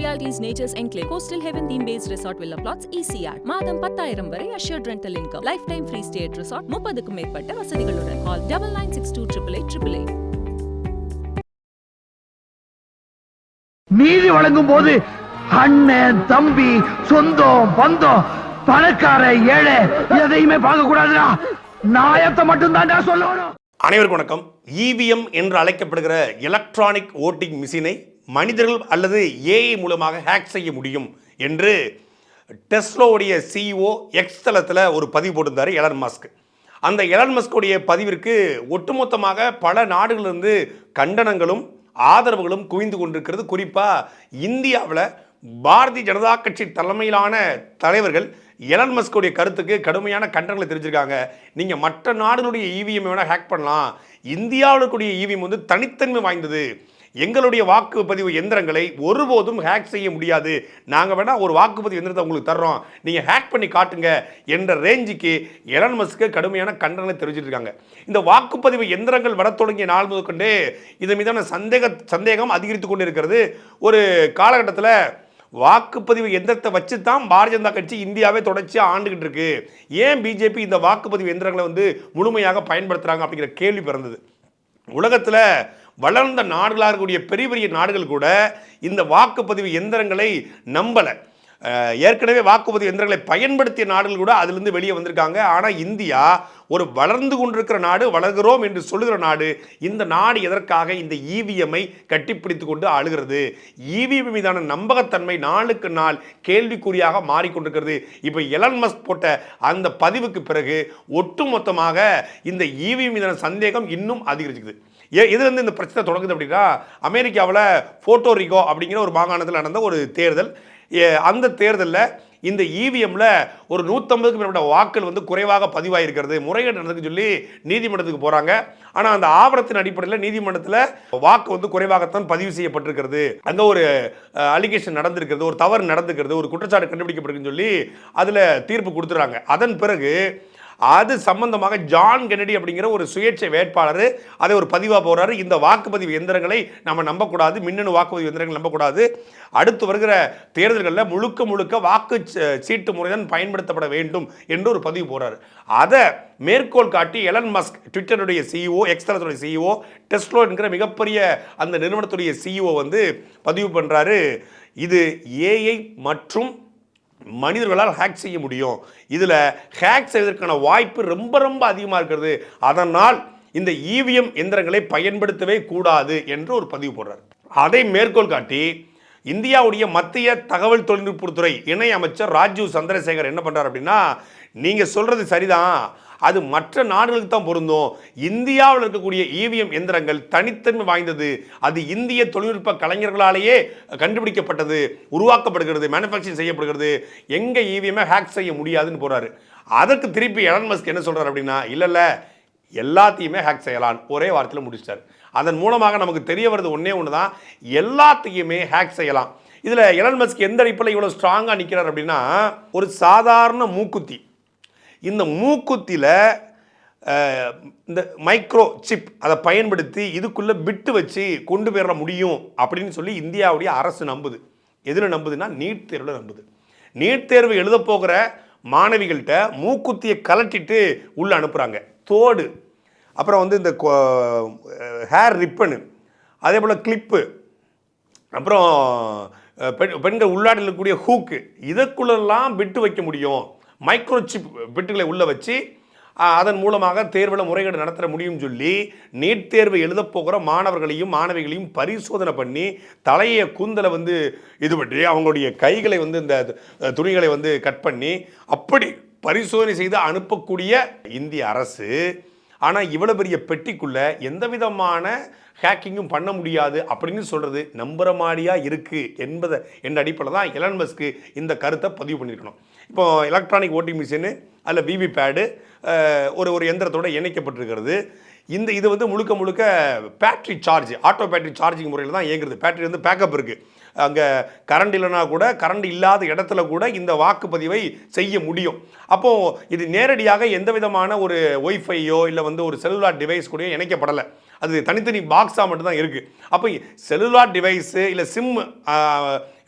Realities Nature's Enclave, Coastal Heaven theme based resort villa plots, ECR. மாதம் பத்தாயிரம் வரை assured rental income. Lifetime free stay at resort, முப்பதுக்கும் மேற்பட்ட வசதிகளுடன். Call double nine six two triple eight triple eight. நீதி வழங்கும் போது அண்ணன் தம்பி சொந்தம் பந்தம் பணக்கார ஏழை எதையுமே பார்க்க கூடாதுடா நாயத்தை மட்டும் தான்டா சொல்லணும் அனைவருக்கும் வணக்கம் இவிஎம் என்று அழைக்கப்படுகிற எலக்ட்ரானிக் ஓட்டிங் மிஷினை மனிதர்கள் அல்லது ஏஐ மூலமாக ஹேக் செய்ய முடியும் என்று டெஸ்லோவுடைய சிஇஓ எக்ஸ் தளத்தில் ஒரு பதிவு போட்டிருந்தார் எலன் மாஸ்க் அந்த எலன் மஸ்குடைய பதிவிற்கு ஒட்டுமொத்தமாக பல நாடுகளிலிருந்து கண்டனங்களும் ஆதரவுகளும் குவிந்து கொண்டிருக்கிறது. குறிப்பாக இந்தியாவில் பாரதிய ஜனதா கட்சி தலைமையிலான தலைவர்கள் எலன் மஸ்குடைய கருத்துக்கு கடுமையான கண்டனங்களை தெரிஞ்சிருக்காங்க நீங்கள் மற்ற நாடுகளுடைய இவிஎம் வேணால் ஹேக் பண்ணலாம். இந்தியாவில் இருக்கக்கூடிய இவிஎம் வந்து தனித்தன்மை வாய்ந்தது. எங்களுடைய வாக்குப்பதிவு எந்திரங்களை ஒருபோதும் ஹேக் செய்ய முடியாது. நாங்கள் வேணால் ஒரு வாக்குப்பதிவு எந்திரத்தை உங்களுக்கு தர்றோம். நீங்கள் ஹேக் பண்ணி காட்டுங்க என்ற ரேஞ்சுக்கு எலன் மஸ்க்கு கடுமையான கண்டனங்களை தெரிவிச்சிட்டு இருக்காங்க. இந்த வாக்குப்பதிவு எந்திரங்கள் வர தொடங்கிய நாள் முதற்கொண்டே இது மீதான சந்தேக சந்தேகம் அதிகரித்து கொண்டு இருக்கிறது ஒரு காலகட்டத்தில் வாக்குப்பதிவு எந்திரத்தை வச்சு தான் பாரதிய ஜனதா கட்சி இந்தியாவே தொடர்ச்சியாக ஆண்டுகிட்டு இருக்கு. ஏன் பிஜேபி இந்த வாக்குப்பதிவு எந்திரங்களை வந்து முழுமையாக பயன்படுத்துகிறாங்க அப்படிங்கிற கேள்வி பிறந்தது. உலகத்தில் வளர்ந்த நாடுகளாக இருக்கக்கூடிய பெரிய பெரிய நாடுகள் கூட இந்த வாக்குப்பதிவு எந்திரங்களை நம்பலை. ஏற்கனவே வாக்குப்பதிவு எந்திரங்களை பயன்படுத்திய நாடுகள் கூட அதிலிருந்து வெளியே வந்திருக்காங்க. ஆனால் இந்தியா ஒரு வளர்ந்து கொண்டிருக்கிற நாடு வளர்கிறோம் என்று சொல்லுகிற நாடு இந்த நாடு எதற்காக இந்த இவிஎம்ஐ கட்டிப்பிடித்து கொண்டு ஆளுகிறது இவிஎம் மீதான நம்பகத்தன்மை நாளுக்கு நாள் கேள்விக்குறியாக மாறிக்கொண்டிருக்கிறது. இப்போ எலன் மஸ்க் போட்ட அந்த பதிவுக்கு பிறகு ஒட்டுமொத்தமாக இந்த இவிஎம் மீதான சந்தேகம் இன்னும் அதிகரிச்சுக்குது. ஏ இதுலேருந்து இந்த பிரச்சனை தொடங்குது அப்படின்னா அமெரிக்காவில் ஃபோட்டோரிகோ அப்படிங்கிற ஒரு மாகாணத்தில் நடந்த ஒரு தேர்தல். ஏ, அந்த தேர்தலில் இந்த இவிஎம்மில் ஒரு நூற்றம்பதுக்கு மேற்பட்ட வாக்கள் வந்து குறைவாக பதிவாயிருக்கிறது. முறைகேடு நடந்துக்கு சொல்லி நீதிமன்றத்துக்கு போகிறாங்க ஆனால் அந்த ஆவணத்தின் அடிப்படையில் நீதிமன்றத்தில் வாக்கு வந்து குறைவாகத்தான் பதிவு செய்யப்பட்டிருக்கிறது. அங்கே ஒரு அலிகேஷன் நடந்திருக்கிறது ஒரு தவறு நடந்துக்கிறது ஒரு குற்றச்சாட்டு கண்டுபிடிக்கப்பட்டிருக்குன்னு சொல்லி அதில் தீர்ப்பு கொடுத்துட்றாங்க. அதன் பிறகு அது சம்பந்தமாக ஜான் கென்னடி அப்படிங்கிற ஒரு சுயேட்சை வேட்பாளர் அதை ஒரு பதிவாக போகிறாரு இந்த வாக்குப்பதிவு எந்திரங்களை நம்ம நம்பக்கூடாது. மின்னணு வாக்குப்பதிவு எந்திரங்கள் நம்பக்கூடாது. அடுத்து வருகிற தேர்தல்களில் முழுக்க முழுக்க வாக்கு ச- சீட்டு முறைதான் பயன்படுத்தப்பட வேண்டும் என்று ஒரு பதிவு போகிறாரு அதை மேற்கோள் காட்டி எலன் மஸ்க் ட்விட்டருடைய சிஇஓ எக்ஸ்தலத்துடைய சிஇஓ டெஸ்லோ என்கிற மிகப்பெரிய அந்த நிறுவனத்துடைய சிஇஓ வந்து பதிவு பண்ணுறாரு இது ஏஐ மற்றும் மனிதர்களால் ஹேக் செய்ய முடியும். இதில் ஹேக் செய்வதற்கான வாய்ப்பு ரொம்ப ரொம்ப அதிகமாக இருக்கிறது. அதனால் இந்த இவிஎம் எந்திரங்களை பயன்படுத்தவே கூடாது என்று ஒரு பதிவு போடுறார். அதை மேற்கோள் காட்டி இந்தியாவுடைய மத்திய தகவல் தொழில்நுட்பத்துறை இணை அமைச்சர் ராஜீவ் சந்திரசேகர் என்ன பண்ணுறார் அப்படின்னா நீங்கள் சொல்கிறது சரிதான். அது மற்ற நாடுகளுக்கு தான் பொருந்தும். இந்தியாவில் இருக்கக்கூடிய இவிஎம் எந்திரங்கள் தனித்தன்மை வாய்ந்தது. அது இந்திய தொழில்நுட்ப கலைஞர்களாலேயே கண்டுபிடிக்கப்பட்டது உருவாக்கப்படுகிறது மேனுஃபேக்சரிங் செய்யப்படுகிறது. எங்கே இவிஎம்ஐ ஹேக் செய்ய முடியாதுன்னு போகிறாரு அதற்கு திருப்பி எலன் மஸ்க் என்ன சொல்கிறார் அப்படின்னா இல்லைல்ல எல்லாத்தையுமே ஹேக் செய்யலாம். ஒரே வாரத்தில் முடிச்சிட்டார். அதன் மூலமாக நமக்கு தெரிய வருது ஒன்றே ஒன்று தான் எல்லாத்தையுமே ஹேக் செய்யலாம். இதில் எலன் மஸ்க் எந்த அடிப்பில் இவ்வளோ ஸ்ட்ராங்காக நிற்கிறார் அப்படின்னா ஒரு சாதாரண மூக்குத்தி இந்த மூக்குத்தியில் இந்த மைக்ரோ சிப் அதை பயன்படுத்தி இதுக்குள்ளே பிட்டு வச்சு கொண்டு போயிட முடியும் அப்படின்னு சொல்லி இந்தியாவுடைய அரசு நம்புது. எதில் நம்புதுன்னா நீட் தேர்வில் நம்புது. நீட் தேர்வு எழுத போகிற மாணவிகள்கிட்ட மூக்குத்தியை கலட்டிட்டு உள்ளே அனுப்புகிறாங்க தோடு. அப்புறம் வந்து இந்த ஹேர் ரிப்பனு. அதே போல் கிளிப்பு. அப்புறம் பெண் பெண்கள் உள்ளாடலுக்கூடிய ஹூக்கு. இதற்குள்ளெல்லாம் விட்டு வைக்க முடியும். மைக்ரோசிப் பிட்டுகளை உள்ளே வச்சு அதன் மூலமாக தேர்வில் முறைகேடு நடத்த முடியும்னு சொல்லி நீட் தேர்வு எழுதப்போகிற மாணவர்களையும் மாணவிகளையும் பரிசோதனை பண்ணி தலையை கூந்தலை வந்து இது பண்ணி அவங்களுடைய கைகளை வந்து இந்த துணிகளை வந்து கட் பண்ணி அப்படி பரிசோதனை செய்து அனுப்பக்கூடிய இந்திய அரசு ஆனால் இவ்வளோ பெரிய பெட்டிக்குள்ள எந்த விதமான ஹேக்கிங்கும் பண்ண முடியாது அப்படின்னு சொல்கிறது நம்புற மாதிரியாக இருக்குது என்பதை என்ற அடிப்படையில் தான் எலன் மஸ்க்கு இந்த கருத்தை பதிவு பண்ணியிருக்கணும். இப்போ எலக்ட்ரானிக் ஓட்டிங் மிஷினு அதில் விவிபேடு ஒரு ஒரு எந்திரத்தோட இணைக்கப்பட்டிருக்கிறது. இந்த இது வந்து முழுக்க முழுக்க battery charge auto battery charging முறையில் தான் இயங்குறது. பேட்டரி வந்து பேக்கப் இருக்குது அங்கே கரண்ட் இல்லைனா கூட கரண்ட் இல்லாத இடத்துல கூட இந்த வாக்குப்பதிவை செய்ய முடியும். அப்போது இது நேரடியாக எந்த விதமான ஒரு ஒய்ஃபையோ இல்லை வந்து ஒரு செல்லுலார் டிவைஸ் கூட இணைக்கப்படலை. அது தனித்தனி பாக்ஸாக மட்டும்தான் இருக்குது அப்போ செல்லுலார் டிவைஸு இல்லை சிம்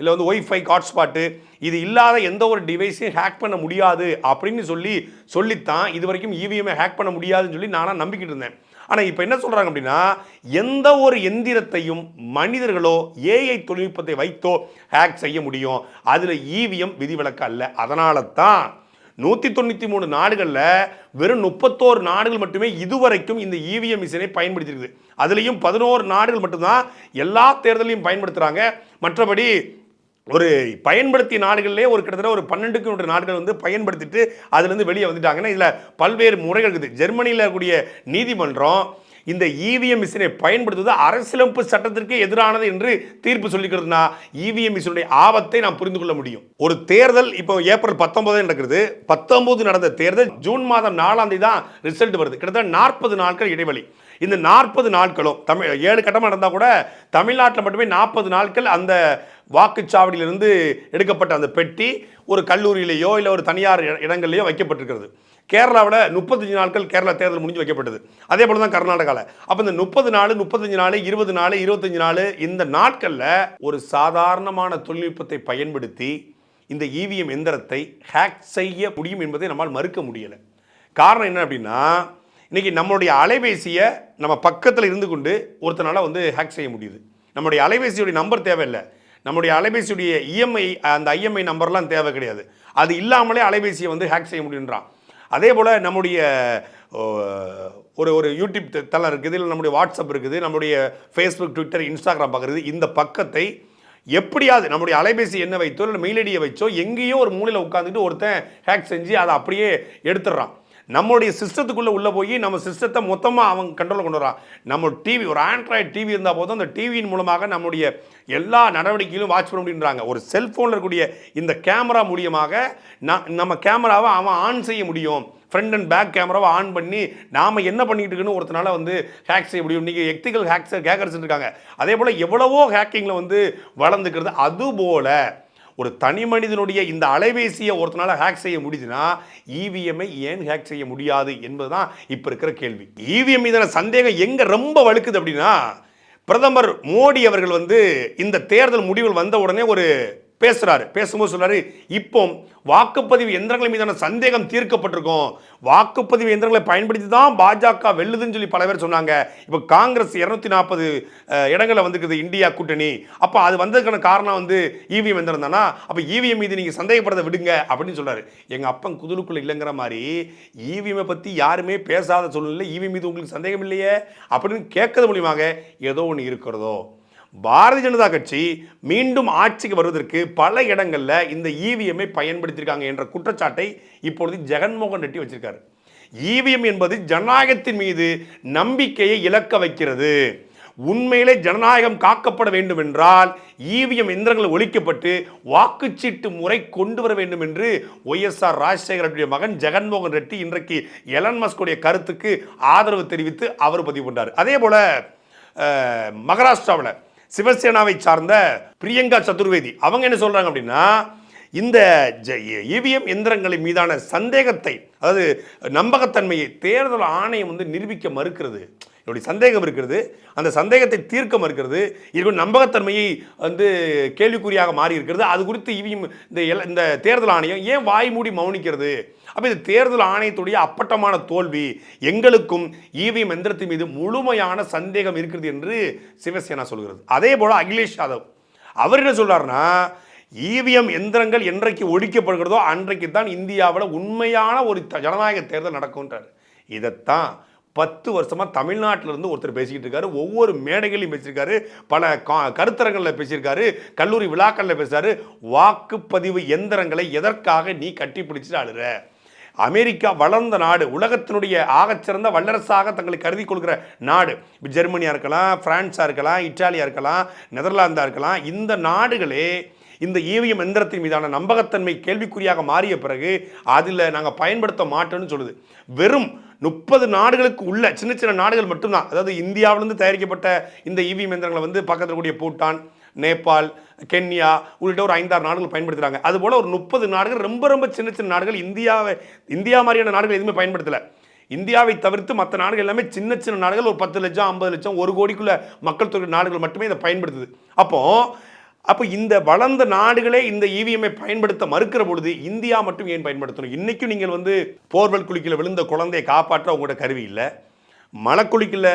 இல்லை வந்து ஒய்ஃபை ஹாட்ஸ்பாட்டு இது இல்லாத எந்த ஒரு டிவைஸையும் ஹேக் பண்ண முடியாது அப்படின்னு சொல்லி சொல்லித்தான். இது வரைக்கும் இவிஎம்ஐ ஹேக் பண்ண முடியாதுன்னு சொல்லி நானாக நம்பிக்கிட்டு இருந்தேன். ஆனால் இப்போ என்ன சொல்கிறாங்க அப்படின்னா எந்த ஒரு எந்திரத்தையும் மனிதர்களோ ஏஐ தொழில்நுட்பத்தை வைத்தோ ஹேக் செய்ய முடியும். அதில் இவிஎம் விதிவிலக்கு அல்ல. அதனால தான் நூற்றி தொண்ணூற்றி மூணு நாடுகளில் வெறும் முப்பத்தோரு நாடுகள் மட்டுமே இதுவரைக்கும் இந்த இவிஎம் மிஷினை பயன்படுத்தியிருக்குது அதுலேயும் பதினோரு நாடுகள் மட்டும்தான் எல்லா தேர்தலையும் பயன்படுத்துகிறாங்க மற்றபடி ஒரு பயன்படுத்திய நாடுகளிலே ஒரு கிட்டத்தட்ட ஒரு பன்னெண்டுக்கு ஒன்று நாடுகள் வந்து பயன்படுத்திட்டு அதுலேருந்து வெளியே வந்துட்டாங்கன்னா இதில் பல்வேறு முறைகள் இருக்குது. ஜெர்மனியில் இருக்கக்கூடிய நீதிமன்றம் இந்த இவிஎம் மிஷினை பயன்படுத்துவது அரசியலமைப்பு சட்டத்திற்கு எதிரானது என்று தீர்ப்பு சொல்லிக்கிறதுனா இவிஎம் மிஷினுடைய ஆபத்தை நாம் புரிந்து கொள்ள முடியும். ஒரு தேர்தல் இப்போ ஏப்ரல் பத்தொன்பது நடக்கிறது. பத்தொன்பது நடந்த தேர்தல் ஜூன் மாதம் நாலாம் தேதி தான் ரிசல்ட் வருது. கிட்டத்தட்ட நாற்பது நாட்கள் இடைவெளி. இந்த நாற்பது நாட்களும் தமிழ் ஏழு கட்டமாக நடந்தால் கூட தமிழ்நாட்டில் மட்டுமே நாற்பது நாட்கள் அந்த வாக்குச்சாவடியிலிருந்து எடுக்கப்பட்ட அந்த பெட்டி ஒரு கல்லூரியிலேயோ இல்லை ஒரு தனியார் இடங்கள்லையோ வைக்கப்பட்டிருக்கிறது. கேரளாவில் முப்பத்தஞ்சு நாட்கள் கேரளா தேர்தல் முடிஞ்சு வைக்கப்பட்டது. அதே போல தான் கர்நாடகாவில் அப்போ இந்த முப்பது நாள் முப்பத்தஞ்சு நாள் இருபது நாள் இருபத்தஞ்சு நாள் இந்த நாட்களில் ஒரு சாதாரணமான தொழில்நுட்பத்தை பயன்படுத்தி இந்த இவிஎம் எந்திரத்தை ஹேக் செய்ய முடியும் என்பதை நம்மால் மறுக்க முடியலை. காரணம் என்ன அப்படின்னா இன்றைக்கி நம்மளுடைய அலைபேசியை நம்ம பக்கத்தில் இருந்து கொண்டு ஒருத்தனால் வந்து ஹேக் செய்ய முடியுது. நம்மளுடைய அலைபேசியுடைய நம்பர் தேவையில்லை. நம்முடைய அலைபேசியுடைய இஎம்ஐ அந்த ஐஎம்ஐ நம்பர்லாம் தேவை கிடையாது. அது இல்லாமலே அலைபேசியை வந்து ஹேக் செய்ய முடியுன்றான். அதே போல் நம்முடைய ஒரு ஒரு யூடியூப் தளம் இருக்குது இல்லை நம்முடைய வாட்ஸ்அப் இருக்குது நம்முடைய ஃபேஸ்புக் ட்விட்டர் இன்ஸ்டாகிராம் பார்க்குறது இந்த பக்கத்தை எப்படியாவது நம்முடைய அலைபேசி என்ன வைத்தோ இல்லை மெயில் ஐடியை வைச்சோ எங்கேயோ ஒரு மூலையில் உட்காந்துட்டு ஒருத்தன் ஹேக் செஞ்சு அதை அப்படியே எடுத்துடுறான். நம்மளுடைய சிஸ்டத்துக்குள்ளே உள்ளே போய் நம்ம சிஸ்டத்தை மொத்தமாக அவங்க கண்ட்ரோலில் கொண்டு வரான். நம்ம டிவி ஒரு ஆண்ட்ராய்டு டிவி இருந்தால் போதும் அந்த டிவியின் மூலமாக நம்மளுடைய எல்லா நடவடிக்கைகளும் வாட்ச் பண்ண முடியுன்றாங்க ஒரு செல்ஃபோனில் இருக்கக்கூடிய இந்த கேமரா மூலியமாக ந- நம்ம கேமராவை அவன் ஆன் செய்ய முடியும். ஃப்ரண்ட் அண்ட் பேக் கேமராவை ஆன் பண்ணி நாம் என்ன பண்ணிகிட்டு இருக்குன்னு ஒருத்தனால வந்து ஹேக் செய்ய முடியும். இன்றைக்கி எக்திகல் ஹேக்ஸர் ஹேக்கர்ஸ் இருக்காங்க அதே போல் எவ்வளவோ ஹேக்கிங்கில் வந்து வளர்ந்துக்கிறது. அதுபோல் ஒரு தனி மனிதனுடைய இந்த அலைபேசியை ஒருத்தனால ஹேக் செய்ய முடியுதுன்னா இவிஎம்ஐ ஏன் ஹேக் செய்ய முடியாது என்பதுதான் இப்போ இருக்கிற கேள்வி. இவிஎம் மீதான சந்தேகம் எங்கே ரொம்ப வலுக்குது அப்படின்னா பிரதமர் மோடி அவர்கள் வந்து இந்த தேர்தல் முடிவுகள் வந்த உடனே ஒரு பேசுறாரு. பேசும்போது சொல்றாரு இப்போ வாக்குப்பதிவு எந்திரங்கள் மீதான சந்தேகம் தீர்க்கப்பட்டிருக்கும். வாக்குப்பதிவு எந்திரங்களை பயன்படுத்தி தான் பாஜக வெல்லுதுன்னு சொல்லி பல பேர் சொன்னாங்க. இப்போ காங்கிரஸ் இருநூத்தி நாற்பது இடங்களில் வந்துருக்குது இந்தியா கூட்டணி. அப்போ அது வந்ததுக்கான காரணம் வந்து இவிஎம் எந்திரம் தானா? அப்போ இவிஎம் மீது நீங்கள் சந்தேகப்படுறதை விடுங்க அப்படின்னு சொல்றாரு. எங்கள் அப்பன் குதிலுக்குள்ள இல்லைங்கிற மாதிரி இவிஎம்மை பற்றி யாருமே பேசாத சூழ்நிலை இவிஎம் மீது உங்களுக்கு சந்தேகம் இல்லையே? அப்படின்னு கேட்கறது மூலியமாக ஏதோ ஒன்று இருக்கிறதோ. பாரதிய ஜனதா கட்சி மீண்டும் ஆட்சிக்கு வருவதற்கு பல இடங்களில் இந்த இவிஎம்ஐ பயன்படுத்தியிருக்காங்க என்ற குற்றச்சாட்டை இப்பொழுது ஜெகன்மோகன் ரெட்டி வச்சிருக்காரு. இவிஎம் என்பது ஜனநாயகத்தின் மீது நம்பிக்கையை இழக்க வைக்கிறது. உண்மையிலே ஜனநாயகம் காக்கப்பட வேண்டும் என்றால் இவிஎம் எந்திரங்கள் ஒழிக்கப்பட்டு வாக்குச்சீட்டு முறை கொண்டு வர வேண்டும் என்று ஒய்எஸ்ஆர் ராஜசேகர ரெட்டியுடைய மகன் ஜெகன்மோகன் ரெட்டி இன்றைக்கு எலன் மஸ்குடைய கருத்துக்கு ஆதரவு தெரிவித்து அவர் பதிவு பண்ணார் அதே போல மகாராஷ்டிராவில் சிவசேனாவை சார்ந்த பிரியங்கா சதுர்வேதி. அவங்க என்ன சொல்கிறாங்க அப்படின்னா இந்த இவிஎம் எந்திரங்களை மீதான சந்தேகத்தை அதாவது நம்பகத்தன்மையை தேர்தல் ஆணையம் வந்து நிரூபிக்க மறுக்கிறது. என்னுடைய சந்தேகம் இருக்கிறது. அந்த சந்தேகத்தை தீர்க்க மறுக்கிறது. இருக்கும் நம்பகத்தன்மையை வந்து கேள்விக்குறியாக மாறி இருக்கிறது. அது குறித்து இவிஎம் இந்த இந்த தேர்தல் ஆணையம் ஏன் வாய் மூடி மௌனிக்கிறது? அப்போ இது தேர்தல் ஆணையத்துடைய அப்பட்டமான தோல்வி. எங்களுக்கும் இவிஎம் எந்திரத்தின் மீது முழுமையான சந்தேகம் இருக்கிறது என்று சிவசேனா சொல்கிறது. அதே போல் அகிலேஷ் யாதவ். அவர் என்ன சொல்கிறாருன்னா இவிஎம் எந்திரங்கள் என்றைக்கு ஒழிக்கப்படுகிறதோ அன்றைக்கு தான் இந்தியாவில் உண்மையான ஒரு ஜனநாயக தேர்தல் நடக்கும்ன்றார். இதைத்தான் பத்து வருஷமாக தமிழ்நாட்டில இருந்து ஒருத்தர் பேசிக்கிட்டு இருக்காரு. ஒவ்வொரு மேடைகளையும் பேசியிருக்காரு. பல கா- கருத்தரங்களில் பேசியிருக்காரு. கல்லூரி விழாக்களில் பேசுகிறாரு வாக்குப்பதிவு எந்திரங்களை எதற்காக நீ கட்டி பிடிச்சிட்டு அழுற? அமெரிக்கா வளர்ந்த நாடு உலகத்தினுடைய ஆகச்சிறந்த வல்லரசாக தங்களை கருதி கொள்கிற நாடு. இப்போ ஜெர்மனியாக இருக்கலாம் ஃப்ரான்ஸாக இருக்கலாம் இட்டாலியாக இருக்கலாம் நெதர்லாந்தாக இருக்கலாம். இந்த நாடுகளே இந்த இவிஎம் எந்திரத்தின் மீதான நம்பகத்தன்மை கேள்விக்குறியாக மாறிய பிறகு அதில் நாங்கள் பயன்படுத்த மாட்டோம்னு சொல்லுது. வெறும் முப்பது நாடுகளுக்கு உள்ள சின்ன சின்ன நாடுகள் மட்டும்தான். அதாவது இந்தியாவிலிருந்து தயாரிக்கப்பட்ட இந்த இவிஎம் எந்திரங்களை வந்து பக்கத்தில் கூடிய பூட்டான் நேபாள் கென்யா உள்ளிட்ட ஒரு ஐந்தாறு நாடுகள் பயன்படுத்துகிறாங்க அதுபோல் ஒரு முப்பது நாடுகள் ரொம்ப ரொம்ப சின்ன சின்ன நாடுகள் இந்தியாவை இந்தியா மாதிரியான நாடுகள் எதுவுமே பயன்படுத்தலை. இந்தியாவை தவிர்த்து மற்ற நாடுகள் எல்லாமே சின்ன சின்ன நாடுகள் ஒரு பத்து லட்சம் ஐம்பது லட்சம் ஒரு கோடிக்குள்ள மக்கள் தொகை நாடுகள் மட்டுமே இதை பயன்படுத்துது. அப்போது அப்போ இந்த வளர்ந்த நாடுகளே இந்த இவிஎம்ஐ பயன்படுத்த மறுக்கிற பொழுது இந்தியா மட்டும் ஏன் பயன்படுத்தணும்? இன்றைக்கும் நீங்கள் வந்து போர்வெல் குளிக்கல விழுந்த குழந்தையை காப்பாற்ற உங்களோட கருவி இல்லை. மலக்குழிக்கில்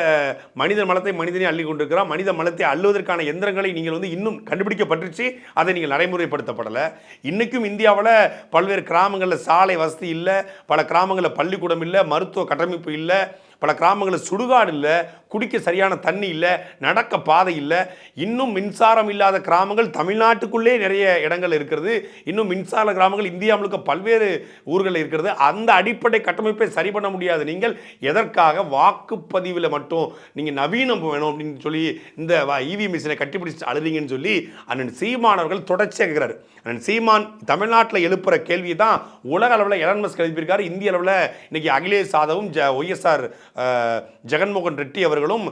மனித மலத்தை மனிதனே அள்ளி கொண்டிருக்கிறான் மனித மலத்தை அள்ளுவதற்கான எந்திரங்களை நீங்கள் வந்து இன்னும் கண்டுபிடிக்கப்பட்டுச்சு அதை நீங்கள் நடைமுறைப்படுத்தப்படலை. இன்றைக்கும் இந்தியாவில் பல்வேறு கிராமங்களில் சாலை வசதி இல்லை. பல கிராமங்களில் பள்ளிக்கூடம் இல்லை. மருத்துவ கட்டமைப்பு இல்லை. பல கிராமங்களில் சுடுகாடு இல்லை குடிக்க சரியான தண்ணி இல்லை நடக்க பாதை இல்லை. இன்னும் மின்சாரம் இல்லாத கிராமங்கள் தமிழ்நாட்டுக்குள்ளே நிறைய இடங்கள் இருக்கிறது. இன்னும் மின்சார கிராமங்கள் இந்தியா முழுக்க பல்வேறு ஊர்களில் இருக்கிறது. அந்த அடிப்படை கட்டமைப்பை சரி பண்ண முடியாது. நீங்கள் எதற்காக வாக்குப்பதிவில் மட்டும் நீங்கள் நவீனம் வேணும் அப்படின்னு சொல்லி இந்த இவி மிஷினை கட்டிப்பிடிச்சு அழுறீங்கன்னு சொல்லி அண்ணன் சீமானவர்கள் தொடர்ச்சியாக இருக்கிறார் சீமான் தமிழ்நாட்டில் எழுப்புற கேள்வி தான் உலக அளவில் எலன் மஸ்க் எழுப்பியிருக்காரு. இந்திய அளவில் இன்னைக்கு அகிலேஷ் யாதவும் ஜ ஒய்எஸ்ஆர் ஜெகன்மோகன் ரெட்டி அவர்களும்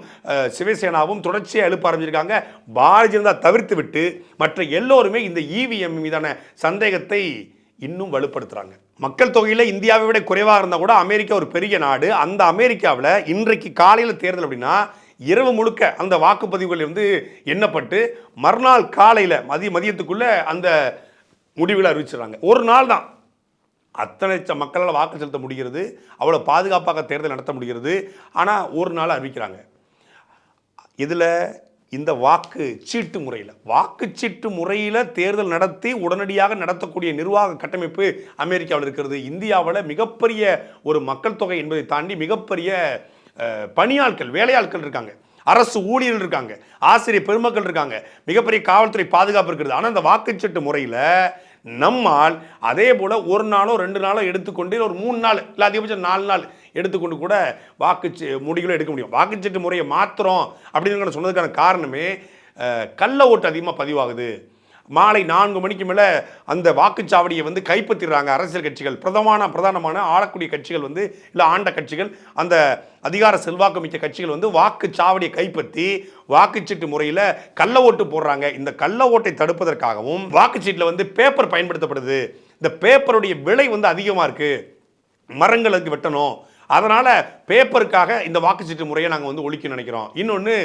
சிவசேனாவும் தொடர்ச்சியாக எழுப்ப ஆரம்பிச்சிருக்காங்க. பாரதிய ஜனதா தவிர்த்து விட்டு மற்ற எல்லோருமே இந்த இவிஎம் மீதான சந்தேகத்தை இன்னும் வலுப்படுத்துகிறாங்க மக்கள் தொகையில் இந்தியாவை விட குறைவாக இருந்தால் கூட அமெரிக்கா ஒரு பெரிய நாடு. அந்த அமெரிக்காவில் இன்றைக்கு காலையில் தேர்தல் அப்படின்னா இரவு முழுக்க அந்த வாக்குப்பதிவுகள் வந்து எண்ணப்பட்டு மறுநாள் காலையில் மதிய மதியத்துக்குள்ளே அந்த முடிவில் அறிவிச்சிடுறாங்க. ஒரு நாள் தான். அத்தனை மக்களால் வாக்கு செலுத்த முடிகிறது. அவ்வளோ பாதுகாப்பாக தேர்தல் நடத்த முடிகிறது. ஆனால் ஒரு நாள் அறிவிக்கிறாங்க. இதில் இந்த வாக்கு சீட்டு முறையில் வாக்குச்சீட்டு முறையில் தேர்தல் நடத்தி உடனடியாக நடத்தக்கூடிய நிர்வாக கட்டமைப்பு அமெரிக்காவில் இருக்கிறது. இந்தியாவில் மிகப்பெரிய ஒரு மக்கள் தொகை என்பதை தாண்டி மிகப்பெரிய பணியாட்கள் வேலையாட்கள் இருக்காங்க. அரசு ஊழியர்கள் இருக்காங்க. ஆசிரியர் பெருமக்கள் இருக்காங்க. மிகப்பெரிய காவல்துறை பாதுகாப்பு இருக்கிறது ஆனால் இந்த வாக்குச்சீட்டு முறையில் நம்மால் அதே போல் ஒரு நாளோ ரெண்டு நாளோ எடுத்துக்கொண்டு ஒரு மூணு நாள் இல்லை அதிகபட்சம் நாலு நாள் எடுத்துக்கொண்டு கூட வாக்குச்சி முடிகளை எடுக்க முடியும். வாக்குச்சீட்டு முறையை மாத்திரம் அப்படின்னு சொன்னதுக்கான காரணமே கள்ள ஓட்டு அதிகமாக பதிவாகுது. மாலை நான்கு மணிக்கு மேலே அந்த வாக்குச்சாவடியை வந்து கைப்பற்றிடுறாங்க அரசியல் கட்சிகள். பிரதமான பிரதானமான ஆளக்கூடிய கட்சிகள் வந்து இல்லை ஆண்ட கட்சிகள் அந்த அதிகார செல்வாக்கு மிக்க கட்சிகள் வந்து வாக்குச்சாவடியை கைப்பற்றி வாக்குச்சீட்டு முறையில் கள்ள ஓட்டு போடுறாங்க. இந்த கள்ள ஓட்டை தடுப்பதற்காகவும் வாக்குச்சீட்டில் வந்து பேப்பர் பயன்படுத்தப்படுது. இந்த பேப்பருடைய விலை வந்து அதிகமாக இருக்குது மரங்களுக்கு வெட்டணும். அதனால் பேப்பருக்காக இந்த வாக்குச்சீட்டு முறையை நாங்கள் வந்து ஒழிக்க நினைக்கிறோம். இன்னொன்று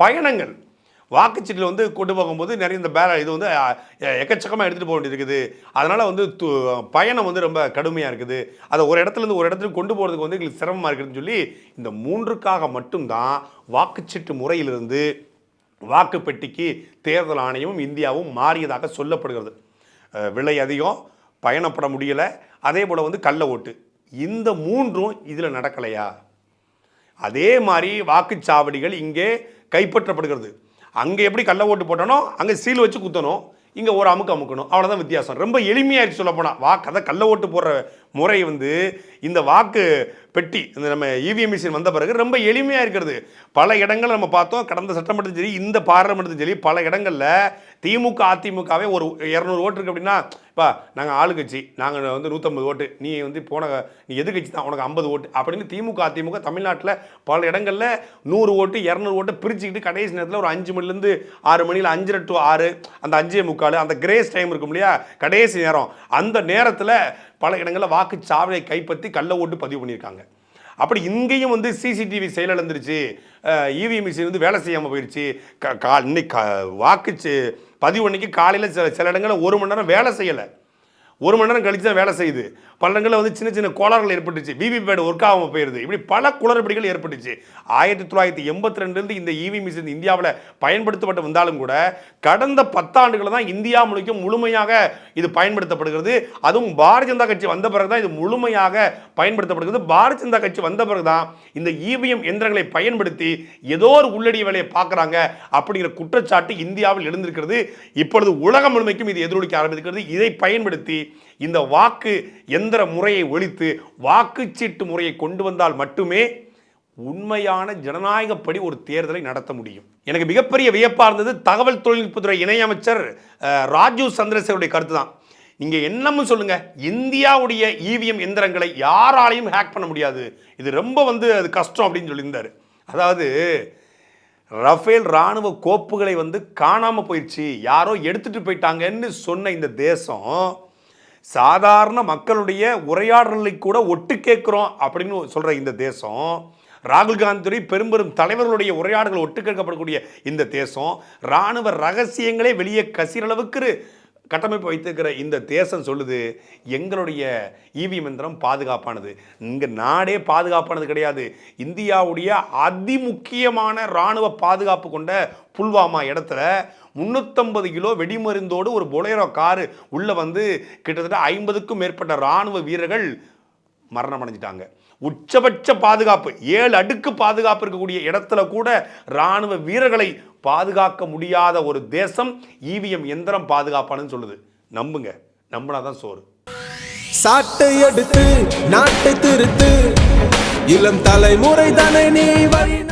பயணங்கள். வாக்குச்சீட்டில் வந்து கொண்டு போகும்போது நிறைய இந்த பேர இது வந்து எக்கச்சக்கமாக எடுத்துகிட்டு போக வேண்டியிருக்குது அதனால் வந்து து பயணம் வந்து ரொம்ப கடுமையாக இருக்குது. அதை ஒரு இடத்துலேருந்து ஒரு இடத்துக்கு கொண்டு போகிறதுக்கு வந்து எங்களுக்கு சிரமமாக இருக்குதுன்னு சொல்லி இந்த மூன்றுக்காக மட்டும்தான் வாக்குச்சீட்டு முறையிலிருந்து வாக்குப்பெட்டிக்கு தேர்தல் ஆணையமும் இந்தியாவும் மாறியதாக சொல்லப்படுகிறது. விலை அதிகம் பயணப்பட முடியலை அதே போல் வந்து கள்ள ஓட்டு. இந்த மூன்றும் இதில் நடக்கலையா? அதே மாதிரி வாக்குச்சாவடிகள் இங்கே கைப்பற்றப்படுகிறது. அங்கே எப்படி கள்ள ஓட்டு போட்டனோ அங்கே சீல் வச்சு குத்தணும். இங்கே ஒரு அமுக்கு அமுக்கணும். அவ்வளோதான் வித்தியாசம். ரொம்ப எளிமையாகிடுச்சு சொல்ல போனால் வாக்கு அதை கள்ள ஓட்டு போடுற முறை வந்து இந்த வாக்கு பெட்டி இந்த நம்ம இவிஎம் மிஷின் வந்த பிறகு ரொம்ப எளிமையாக இருக்கிறது. பல இடங்கள் நம்ம பார்த்தோம். கடந்த சட்டமன்றத்தையும் சரி இந்த பாராளுமன்றத்தையும் சரி பல இடங்களில் திமுக அதிமுகவே ஒரு இரநூறு ஓட்டு இருக்கு அப்படின்னா இப்போ நாங்கள் ஆளுங்கட்சி நாங்கள் வந்து நூற்றம்பது ஓட்டு நீ வந்து போன நீ எதிர்கட்சி தான் உனக்கு ஐம்பது ஓட்டு அப்படின்னு திமுக அதிமுக தமிழ்நாட்டில் பல இடங்களில் நூறு ஓட்டு இரநூறு ஓட்டு பிரிச்சுக்கிட்டு கடைசி நேரத்தில் ஒரு அஞ்சு மணிலேருந்து ஆறு மணியில் அஞ்சரை டு ஆறு அந்த அஞ்சே முக்கால் அந்த கிரேஸ் டைம் இருக்கும் இல்லையா? கடைசி நேரம். அந்த நேரத்தில் பல இடங்களில் வாக்குச்சாவடியை கைப்பற்றி கள்ள ஓட்டு பதிவு பண்ணியிருக்காங்க. அப்படி இங்கேயும் வந்து சிசிடிவி செயலிழந்துருச்சு இவிஎம் மிஷின் வந்து வேலை செய்யாமல் போயிடுச்சு க கா இன்னைக்கு வாக்குச்சு பதிவு அன்னைக்கு காலையில் சில சில இடங்களில் ஒரு மணி நேரம் வேலை செய்யலை. ஒரு மணி நேரம் கழிச்சு தான் வேலை செய்யுது. பல்லங்களில் வந்து சின்ன சின்ன கோளாறுகள் ஏற்பட்டுச்சு. விவி பேட் ஒர்க் ஆகாமல் போயிருது. இப்படி பல குளறுபடிகள் ஏற்பட்டுச்சு. ஆயிரத்தி தொள்ளாயிரத்தி எண்பத்தி ரெண்டுலேருந்து இந்த இவி மிஷின் இந்தியாவில் பயன்படுத்தப்பட்டு வந்தாலும் கூட கடந்த பத்தாண்டுகளை தான் இந்தியா முழுக்க முழுமையாக இது பயன்படுத்தப்படுகிறது. அதுவும் பாரதிய ஜனதா கட்சி வந்த பிறகு தான் இது முழுமையாக பயன்படுத்தப்படுகிறது. பாரதிய ஜனதா கட்சி வந்த பிறகு தான் இந்த இவிஎம் எந்திரங்களை பயன்படுத்தி ஏதோ ஒரு உள்ளடி வேலையை பார்க்குறாங்க அப்படிங்கிற குற்றச்சாட்டு இந்தியாவில் எழுந்திருக்கிறது. இப்பொழுது உலகம் முழுமைக்கும் இது எதிரொலிக்க ஆரம்பிக்கிறது இதை பயன்படுத்தி இந்த வாக்கு எந்திர முறையை ஒழித்து வாக்குச்சீட்டு முறையை கொண்டு வந்தால் மட்டுமே உண்மையான ஜனநாயகப்படி ஒரு தேர்தலை நடத்த முடியும். எனக்கு மிகப்பெரிய வியப்பாக இருந்தது தகவல் தொழில்நுட்பத்துறை இணையமைச்சர் ராஜீவ் சந்திரசேகருடைய கருத்து தான். நீங்கள் என்னமும் சொல்லுங்கள் இந்தியாவுடைய இவிஎம் எந்திரங்களை யாராலையும் ஹேக் பண்ண முடியாது. இது ரொம்ப வந்து அது கஷ்டம் அப்படின்னு சொல்லியிருந்தார். அதாவது ரஃபேல் இராணுவ கோப்புகளை வந்து காணாமல் போயிடுச்சு யாரோ எடுத்துகிட்டு போயிட்டாங்கன்னு சொன்ன இந்த தேசம் சாதாரண மக்களுடைய உரையாடலை கூட ஒட்டு கேட்குறோம் அப்படின்னு சொல்கிற இந்த தேசம். ராகுல் காந்தி பெரும்பெரும் தலைவர்களுடைய உரையாடல்கள் ஒட்டு கேட்கப்படக்கூடிய இந்த தேசம். ராணுவ ரகசியங்களே வெளியே கசிற அளவுக்கு கட்டமைப்பு வைத்திருக்கிற இந்த தேசம் சொல்லுது எங்களுடைய இவிஎம் மந்திரம் பாதுகாப்பானது. இங்கே நாடே பாதுகாப்பானது கிடையாது. இந்தியாவுடைய அதிமுக்கியமான இராணுவ பாதுகாப்பு கொண்ட புல்வாமா இடத்துல முந்நூற்றம்பது கிலோ வெடிமருந்தோடு ஒரு பொலேரோ காரு உள்ளே வந்து கிட்டத்தட்ட ஐம்பதுக்கும் மேற்பட்ட இராணுவ வீரர்கள் மரணம் அடைஞ்சிட்டாங்க. உச்சபட்ச பாதுகாப்பு ஏழு அடுக்கு பாதுகாப்பு இருக்கக்கூடிய இடத்துல கூட ராணுவ வீரர்களை பாதுகாக்க முடியாத ஒரு தேசம் இவிஎம் எந்திரம் பாதுகாப்பானு சொல்லுது. நம்புங்க. நம்பினாதான் சோறு. சாட்டை எடுத்து நாட்டை திருத்து. இளம் தலைமுறை தானே நீ வழி